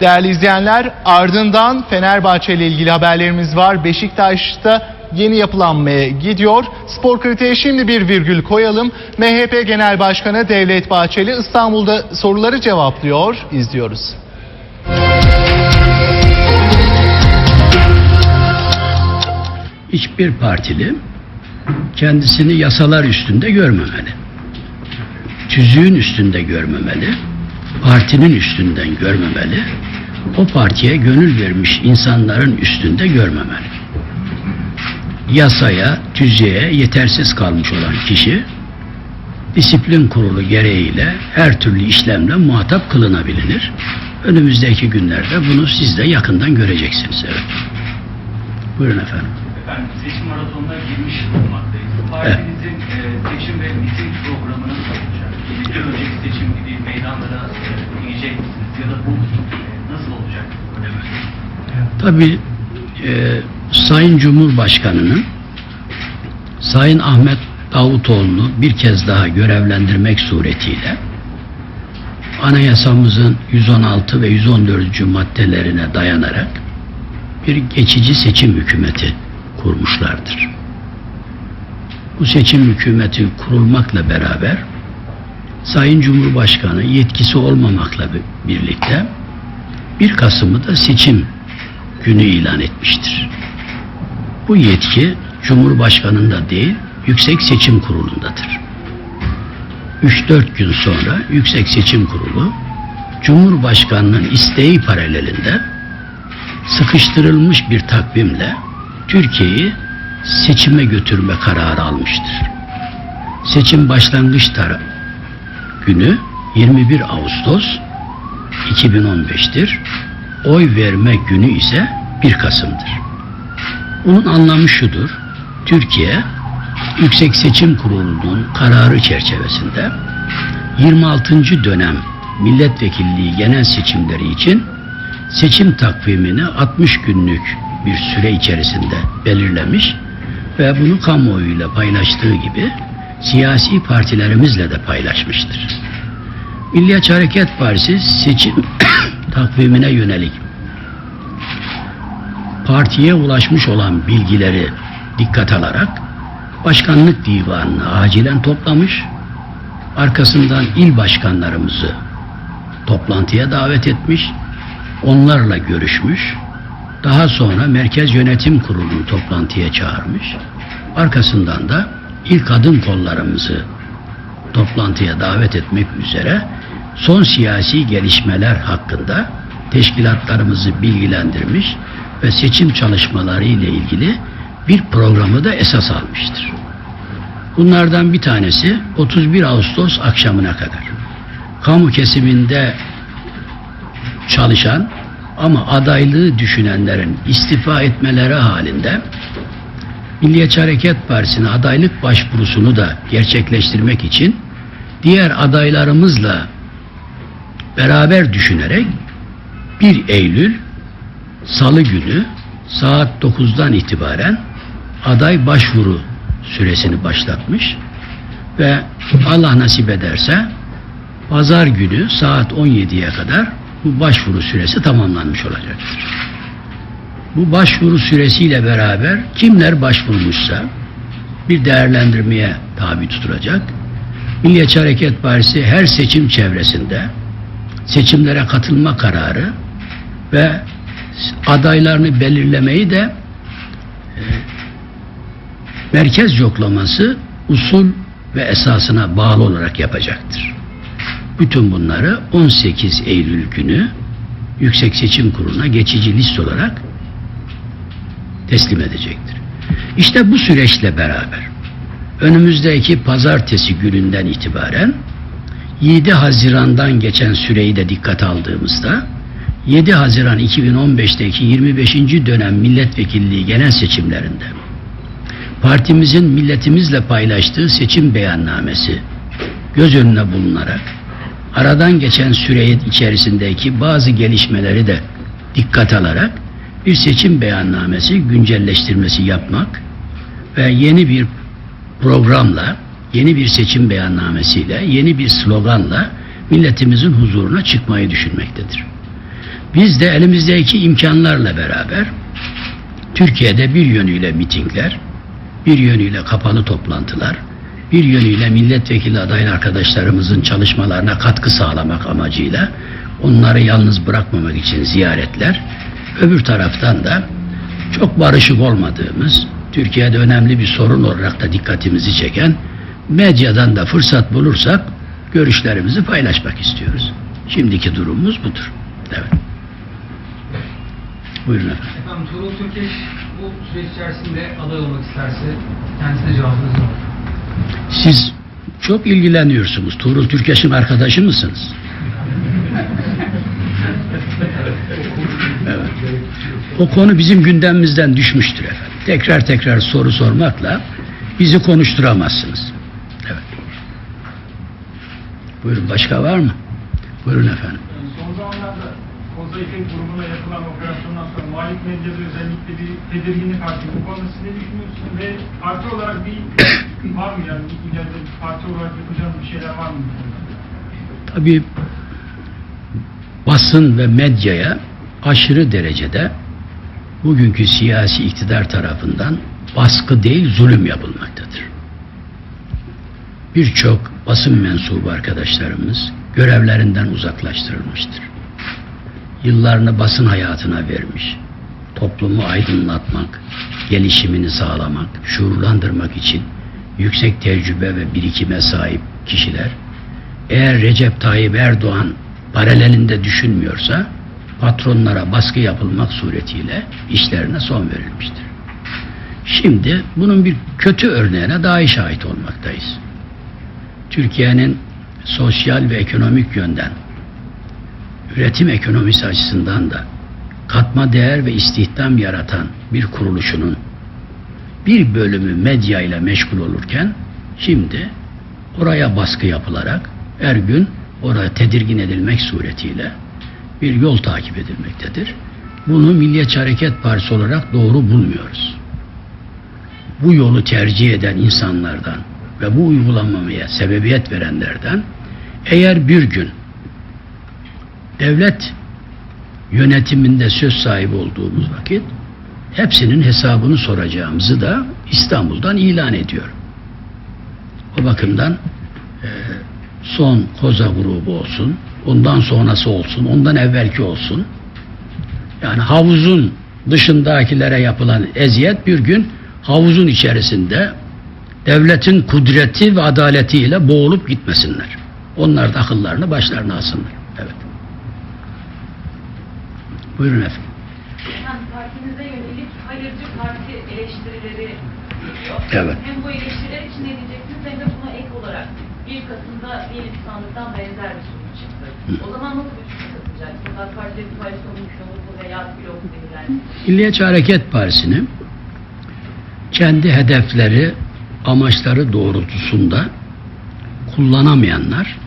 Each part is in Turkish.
Değerli izleyenler ardından Fenerbahçe ile ilgili haberlerimiz var. Beşiktaş'ta yeni yapılanmaya gidiyor. Spor kritiğe şimdi bir virgül koyalım. MHP Genel Başkanı Devlet Bahçeli İstanbul'da soruları cevaplıyor. İzliyoruz. hiçbir partili kendisini yasalar üstünde görmemeli. Tüzüğün üstünde görmemeli. Partinin üstünden görmemeli. O partiye gönül vermiş insanların üstünde görmemeli. Yasaya, tüzüğe yetersiz kalmış olan kişi disiplin kurulu gereğiyle her türlü işlemle muhatap kılınabilir. Önümüzdeki günlerde bunu siz de yakından göreceksiniz. Evet. Buyurun efendim. Efendim seçim maratonuna girmiş bulunmaktayız. Partinizin e, seçim ve miting programı nasıl olacak? Bir önceki seçim gibi meydanlara inecek misiniz? Ya da bu nasıl olacak? Tabii e, Sayın Cumhurbaşkanı'nın Sayın Ahmet Davutoğlu'nu bir kez daha görevlendirmek suretiyle anayasamızın 116 ve 114. maddelerine dayanarak bir geçici seçim hükümeti kurmuşlardır. Bu seçim hükümeti kurulmakla beraber Sayın Cumhurbaşkanı yetkisi olmamakla bir- birlikte 1 Kasım'ı da seçim günü ilan etmiştir. Bu yetki Cumhurbaşkanı'nda değil, Yüksek Seçim Kurulu'ndadır. 3-4 gün sonra Yüksek Seçim Kurulu Cumhurbaşkanı'nın isteği paralelinde sıkıştırılmış bir takvimle Türkiye'yi seçime götürme kararı almıştır. Seçim başlangıç tar- günü 21 Ağustos 2015'tir. Oy verme günü ise 1 Kasım'dır. Bunun anlamı şudur. Türkiye Yüksek Seçim Kurulu'nun kararı çerçevesinde 26. dönem milletvekilliği genel seçimleri için seçim takvimini 60 günlük bir süre içerisinde belirlemiş ve bunu kamuoyuyla paylaştığı gibi siyasi partilerimizle de paylaşmıştır. Milliyetçi Hareket Partisi seçim takvimine yönelik partiye ulaşmış olan bilgileri dikkat alarak başkanlık divanını acilen toplamış, arkasından il başkanlarımızı toplantıya davet etmiş, onlarla görüşmüş, daha sonra Merkez Yönetim Kurulu'nu toplantıya çağırmış, arkasından da il kadın kollarımızı toplantıya davet etmek üzere son siyasi gelişmeler hakkında teşkilatlarımızı bilgilendirmiş ve seçim çalışmaları ile ilgili bir programı da esas almıştır. Bunlardan bir tanesi 31 Ağustos akşamına kadar kamu kesiminde çalışan ama adaylığı düşünenlerin istifa etmeleri halinde Milliyetçi Hareket Partisi'ne adaylık başvurusunu da gerçekleştirmek için diğer adaylarımızla beraber düşünerek 1 Eylül Salı günü saat 9'dan itibaren aday başvuru süresini başlatmış ve Allah nasip ederse pazar günü saat 17'ye kadar bu başvuru süresi tamamlanmış olacaktır. Bu başvuru süresiyle beraber kimler başvurmuşsa bir değerlendirmeye tabi tutulacak. Milliyetçi Hareket Partisi her seçim çevresinde seçimlere katılma kararı ve adaylarını belirlemeyi de e, merkez yoklaması usul ve esasına bağlı olarak yapacaktır. Bütün bunları 18 Eylül günü Yüksek Seçim Kurulu'na geçici liste olarak teslim edecektir. İşte bu süreçle beraber önümüzdeki pazartesi gününden itibaren 7 Haziran'dan geçen süreyi de dikkate aldığımızda 7 Haziran 2015'teki 25. dönem milletvekilliği genel seçimlerinde partimizin milletimizle paylaştığı seçim beyannamesi göz önüne bulunarak aradan geçen süre içerisindeki bazı gelişmeleri de dikkat alarak bir seçim beyannamesi güncelleştirmesi yapmak ve yeni bir programla, yeni bir seçim beyannamesiyle, yeni bir sloganla milletimizin huzuruna çıkmayı düşünmektedir. Biz de elimizdeki imkanlarla beraber Türkiye'de bir yönüyle mitingler, bir yönüyle kapalı toplantılar, bir yönüyle milletvekili aday arkadaşlarımızın çalışmalarına katkı sağlamak amacıyla onları yalnız bırakmamak için ziyaretler, öbür taraftan da çok barışık olmadığımız, Türkiye'de önemli bir sorun olarak da dikkatimizi çeken medyadan da fırsat bulursak görüşlerimizi paylaşmak istiyoruz. Şimdiki durumumuz budur. Evet. Buyurun efendim. Efendim Tuğrul Türkeş bu süreç içerisinde aday olmak isterse kendisine cevabınız olur? Siz çok ilgileniyorsunuz. Tuğrul Türkeş'in arkadaşı mısınız? O konu bizim gündemimizden düşmüştür efendim. Tekrar tekrar soru sormakla bizi konuşturamazsınız. Evet. Buyurun başka var mı? Buyurun efendim. Son zamanlarda Kozayif'in grubuna yapılan operasyondan sonra muhalif medyada özellikle bir tedirginlik arttı. Bu konuda siz ne düşünüyorsunuz ve parti olarak bir var mı yani ileride parti olarak yapacağınız bir şeyler var mı? Tabii basın ve medyaya aşırı derecede bugünkü siyasi iktidar tarafından baskı değil zulüm yapılmaktadır. Birçok basın mensubu arkadaşlarımız görevlerinden uzaklaştırılmıştır. Yıllarını basın hayatına vermiş, toplumu aydınlatmak, gelişimini sağlamak, şuurlandırmak için yüksek tecrübe ve birikime sahip kişiler eğer Recep Tayyip Erdoğan paralelinde düşünmüyorsa patronlara baskı yapılmak suretiyle işlerine son verilmiştir. Şimdi bunun bir kötü örneğine daha şahit olmaktayız. Türkiye'nin sosyal ve ekonomik yönden üretim ekonomisi açısından da katma değer ve istihdam yaratan bir kuruluşunun bir bölümü medya ile meşgul olurken şimdi oraya baskı yapılarak her gün oraya tedirgin edilmek suretiyle bir yol takip edilmektedir. Bunu Milliyetçi Hareket Partisi olarak doğru bulmuyoruz. Bu yolu tercih eden insanlardan ve bu uygulamamaya sebebiyet verenlerden eğer bir gün devlet yönetiminde söz sahibi olduğumuz vakit hepsinin hesabını soracağımızı da İstanbul'dan ilan ediyor. O bakımdan e, son koza grubu olsun, ondan sonrası olsun, ondan evvelki olsun. Yani havuzun dışındakilere yapılan eziyet bir gün havuzun içerisinde devletin kudreti ve adaletiyle boğulup gitmesinler. Onlar da akıllarını başlarına alsınlar. Evet. Buyurun efendim. Efendim partinize yönelik hayırcı parti eleştirileri geliyor. Evet. Hem bu eleştiriler için ne diyeceksiniz hem de buna ek olarak 1 Kasım'da yeni bir sandıktan benzer bir sonuç çıktı. O zaman nasıl bir sonuç katılacaksınız? AK Parti'de bir koalisyon oluşuyor mu veya blok belirler Milliyetçi Hareket Partisi'nin kendi hedefleri, amaçları doğrultusunda kullanamayanlar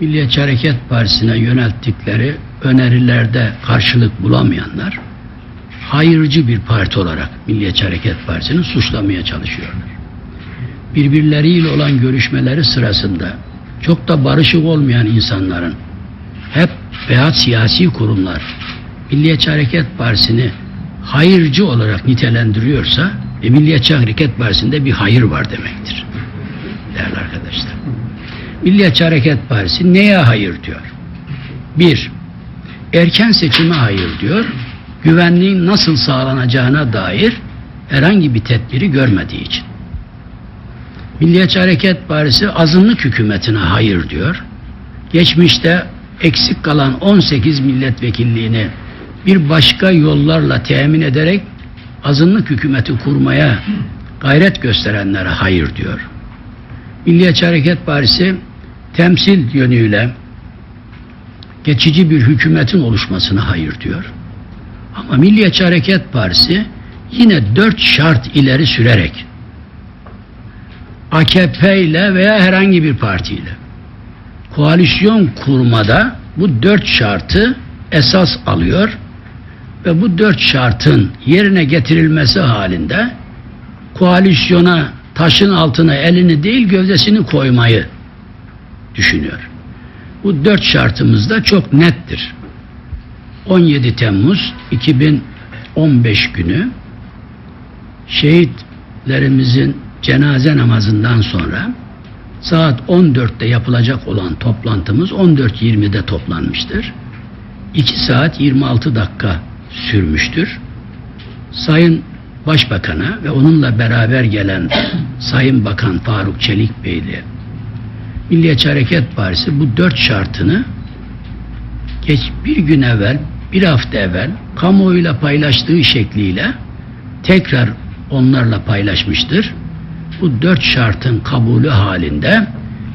Milliyetçi Hareket Partisi'ne yönelttikleri önerilerde karşılık bulamayanlar hayırcı bir parti olarak Milliyetçi Hareket Partisi'ni suçlamaya çalışıyorlar. Birbirleriyle olan görüşmeleri sırasında çok da barışık olmayan insanların hep veya siyasi kurumlar Milliyetçi Hareket Partisi'ni hayırcı olarak nitelendiriyorsa e, Milliyetçi Hareket Partisi'nde bir hayır var demektir. Değerli arkadaşlar. Milliyetçi Hareket Partisi neye hayır diyor? Bir, erken seçime hayır diyor. Güvenliğin nasıl sağlanacağına dair herhangi bir tedbiri görmediği için. Milliyetçi Hareket Partisi azınlık hükümetine hayır diyor. Geçmişte eksik kalan 18 milletvekilliğini bir başka yollarla temin ederek azınlık hükümeti kurmaya gayret gösterenlere hayır diyor. Milliyetçi Hareket Partisi temsil yönüyle geçici bir hükümetin oluşmasına hayır diyor. Ama Milliyetçi Hareket Partisi yine dört şart ileri sürerek AKP ile veya herhangi bir partiyle koalisyon kurmada bu dört şartı esas alıyor ve bu dört şartın yerine getirilmesi halinde koalisyona taşın altına elini değil gövdesini koymayı düşünüyor. Bu dört şartımız da çok nettir. 17 Temmuz 2015 günü şehitlerimizin cenaze namazından sonra saat 14'te yapılacak olan toplantımız 14.20'de toplanmıştır. 2 saat 26 dakika sürmüştür. Sayın Başbakan'a ve onunla beraber gelen Sayın Bakan Faruk Çelik Bey ile Milliyetçi Hareket Partisi bu dört şartını geç bir gün evvel, bir hafta evvel kamuoyuyla paylaştığı şekliyle tekrar onlarla paylaşmıştır. Bu dört şartın kabulü halinde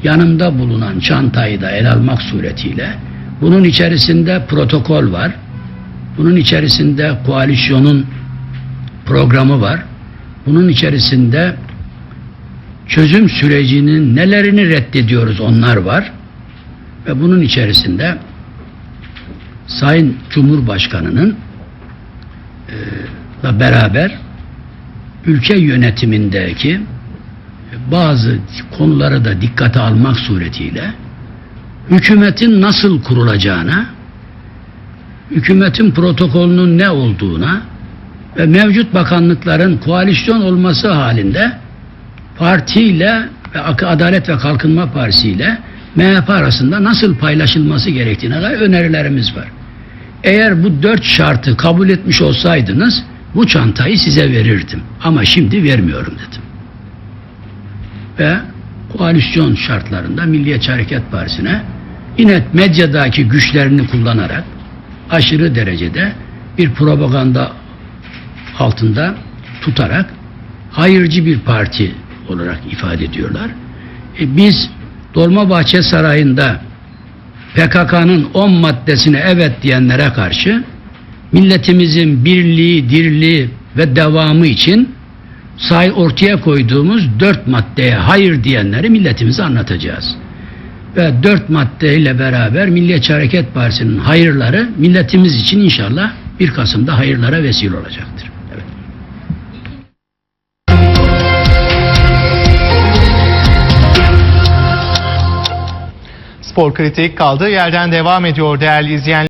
yanımda bulunan çantayı da el almak suretiyle bunun içerisinde protokol var. Bunun içerisinde koalisyonun programı var. Bunun içerisinde çözüm sürecinin nelerini reddediyoruz onlar var. Ve bunun içerisinde Sayın Cumhurbaşkanı'nın e, beraber ülke yönetimindeki bazı konuları da dikkate almak suretiyle hükümetin nasıl kurulacağına, hükümetin protokolünün ne olduğuna ve mevcut bakanlıkların koalisyon olması halinde partiyle ve Adalet ve Kalkınma Partisi ile MHP arasında nasıl paylaşılması gerektiğine dair önerilerimiz var. Eğer bu dört şartı kabul etmiş olsaydınız bu çantayı size verirdim. Ama şimdi vermiyorum dedim. Ve koalisyon şartlarında Milliyetçi Hareket Partisi'ne yine medyadaki güçlerini kullanarak aşırı derecede bir propaganda altında tutarak hayırcı bir parti olarak ifade ediyorlar. E biz Dolmabahçe Sarayı'nda PKK'nın 10 maddesine evet diyenlere karşı milletimizin birliği, dirliği ve devamı için say ortaya koyduğumuz dört maddeye hayır diyenleri milletimize anlatacağız. Ve dört maddeyle beraber Milliyetçi Hareket Partisi'nin hayırları milletimiz için inşallah 1 Kasım'da hayırlara vesile olacaktır. Spor kritik kaldığı yerden devam ediyor değerli izleyenler.